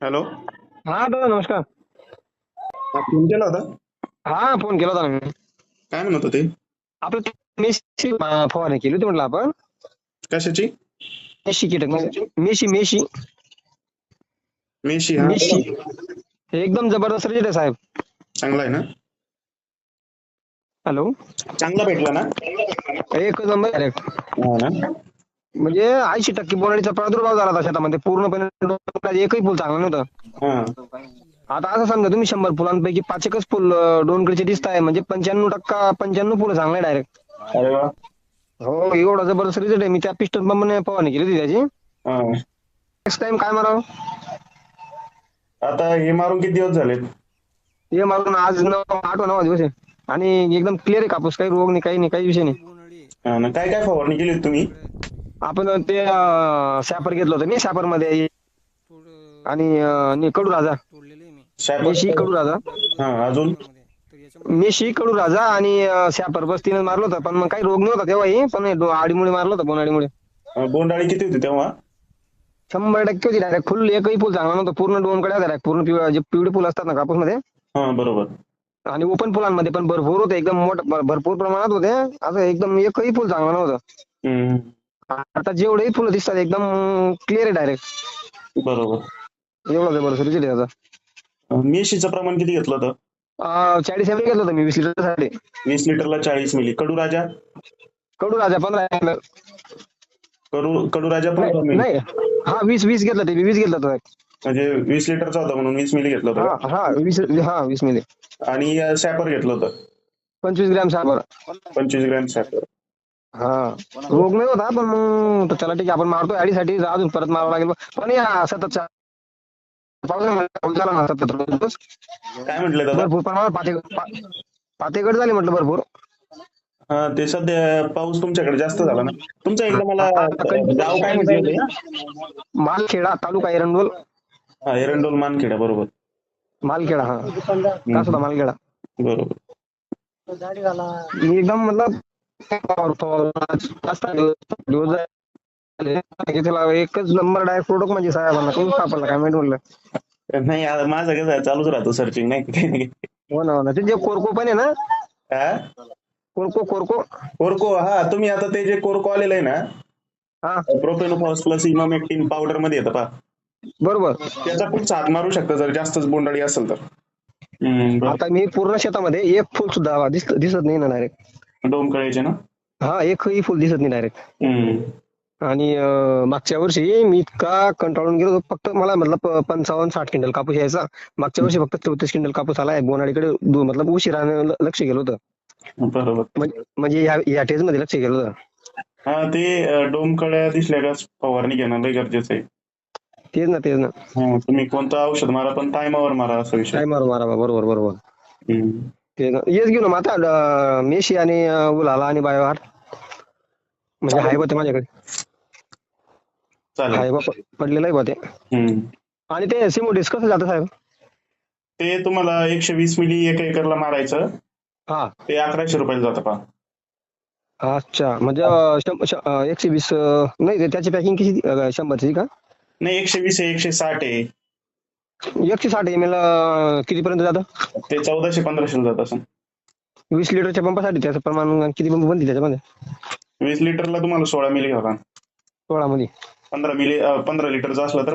Hello. हा दादा नमस्कार. फोन केला होता? हा फोन केला होता ना मी. काय म्हणत होते? आपलं ते मेशी अं, फवारणी केली होती म्हटलं आपण. कशाची? मेशी कीटक म्हणजे मेशी मेशी मेशी हा. मेशी. हे एकदम जबरदस्त रिजल्ट आहे साहेब. चांगला आहे ना? हॅलो. चांगला भेटला ना? एक नंबर. हा ना. म्हणजे ऐंशी टक्के बोराडीचा प्रादुर्भाव झाला होता शेतामध्ये. पूर्णपणे एकही फुल चांगलं नव्हतं. आता असं समजा तुम्ही शंभर फुलांपैकी पाच एकच फुल डोनकडचे दिसत आहे म्हणजे पंच्याण्णव टक्का पंच्याण्णव फुलं चांगले डायरेक्ट अरे वा. हो एवढा जबरदस्त रिझल्ट आहे. मी त्या पिस्टन पंपने फवारणी केली होती त्याची. हा. नेक्स्ट टाइम काय मारावं आता हे मारून किती दिवस झाले हे मारून आज नऊ आठ नवा दिवस आहे. आणि एकदम क्लिअर आहे कापूस. काही रोग नाही काही नाही काही विषय नाही. काय काय फवारणी केली होती तुम्ही? आपण ते सॅपर घेतलं होतं मी सॅपरमध्ये आणि कडू राजा. मेशी कडू राजा. हा अजून? मेशी कडू राजा आणि सॅपर बस तीनच मारलं होतं. पण मग काही रोग नव्हता तेव्हाही. पण हे डो- आडीमुळे मारलं होतं बोनाडीमुळे. बोंडाळी किती होती तेव्हा? शंभर टक्के होती. डायरेक्ट फुल एकही फुल चांगला नव्हतं. पूर्ण दोन कडे डायरेक्ट पूर्ण पिवळा जे पिवळे फुल असतात ना कापूसमध्ये हा बरोबर. आणि ओपन फुलांमध्ये. पण भरपूर होते. एकदम मोठ भरपूर प्रमाणात होते. असं एकदम एकही फुल चांगलं नव्हतं. हम्म, आता जेवढेही फुलं दिसतात एकदम क्लिअर आहे डायरेक्ट बरोबर. एवढा जबरदस्त रिझल्ट आहे त्याचा. मेशीचं प्रमाण किती घेतलं होतं? चाळीस एम घेतलं होतं मी वीस लिटरसाठी वीस लिटरला चाळीस मिली. कडू राजा? कडू राजा पंधरा ml. कडू कडू राजा नाही मिली. नाही. हा वीस वीस घेतलं ते वीस घेतलं होतं म्हणजे वीस लिटरचा होता म्हणून वीस मिली घेतलं हा होतं हा वीस हा वीस मिली. आणि सॅपर घेतलं होतं. पंचवीस ग्रॅम साखर पंचवीस ग्रॅम सॅपर हा. रोग नाही होता पण मग तर चला ठीक आहे आपण मारतो आडीसाठी अजून परत मारावं लागेल. पण या सतत पाऊस पाऊस झाला ना सतत रोज. काय म्हटलं दादा? भरपूर प्रमाणात पाते पा- पातेकड झाले म्हटलं भरपूर. हा ते सध्या पाऊस तुमच्याकडे जास्त झाला ना. तुमचं एकदा मला अं, गाव काय म्हटलं? मालखेडा तालुका एरंडोल. हा एरंडोल मानखेडा बरोबर. मालखेडा हा. मालखेडा. बरोबर. एकदम मतलब दिवस एकच नंबर डायरेक्ट प्रोडक्ट म्हणजे साहेबांना कोण सापडला काय माहिती म्हणलं नाही आता माझं कसं आहे, चालूच राहतो सर्चिंग नाही हो ना हो ना. ते जे कोरको पण आहे ना कोरको कोरको. कोरको हा तुम्ही आता ते जे कोरको आलेलं आहे ना हा. प्रोपेनोफॉस प्लस इमामेक्टिन पावडरमध्ये येतं पा बरोबर. त्याचा खूप साथ मारू शकतं जर जास्तच बोंडाळी असेल तर. आता मी पूर्ण शेतामध्ये एक फुल सुद्धा दिसत नाही ना डायरेक्ट डोमकळायचे ना? हा एकही फुल दिसत नाही डायरेक्ट. आणि मागच्या वर्षी मी इतका कंटाळून गेलो फक्त मला मतलब पंचावन्न साठ क्विंटल कापूस यायचा. मागच्या वर्षी फक्त चौतीस क्विंटल कापूस आलाय बोनाडीकडे मतलब उशिराने लक्ष गेलं होतं. बरोबर. म्हणजे या टेजमध्ये लक्ष गेलं होतं. हा ते डोमकळ्या दिसल्या का? फवारणी घेणं लय गरजेचं आहे. तेच ना तेच ना. तुम्ही कोणतं औषध मारा पण टायमावर मारा असा विषय. काय मारू मारा बरोबर बरोबर. तेच ना हेच घेऊ ना मग आता मेशी आणि अं, उलाला आणि बायोहार. म्हणजे हाय बा ते माझ्याकडे. चालेल. हाय बा प- पडलेलं आहे बा ते. हम्म. आणि ते सिमोडिस कसं जातं साहेब? ते तुम्हाला एकशे वीस मिली एका एकरला मारायचं. हा. ते अकराशे रुपयाला जातं पहा. अच्छा. म्हणजे अं, शं- श- अं, एकशे वीस अं, नाही ते त्याची पॅकिंग किती अं, शंभरची का? नाही एकशे वीस आहे एकशे साठ आहे. एकशे साठ एम एल किती पर्यंत जातं? ते चौदाशे पंधराशे जात असं. वीस लिटरच्या पंपासाठी त्याचं प्रमाण किती पंप बनते त्याच्यामध्ये? वीस लिटरला तुम्हाला सोळा मिली घाला सोळा मध्ये पंधरा मिली पंधरा लिटरचं असलं तर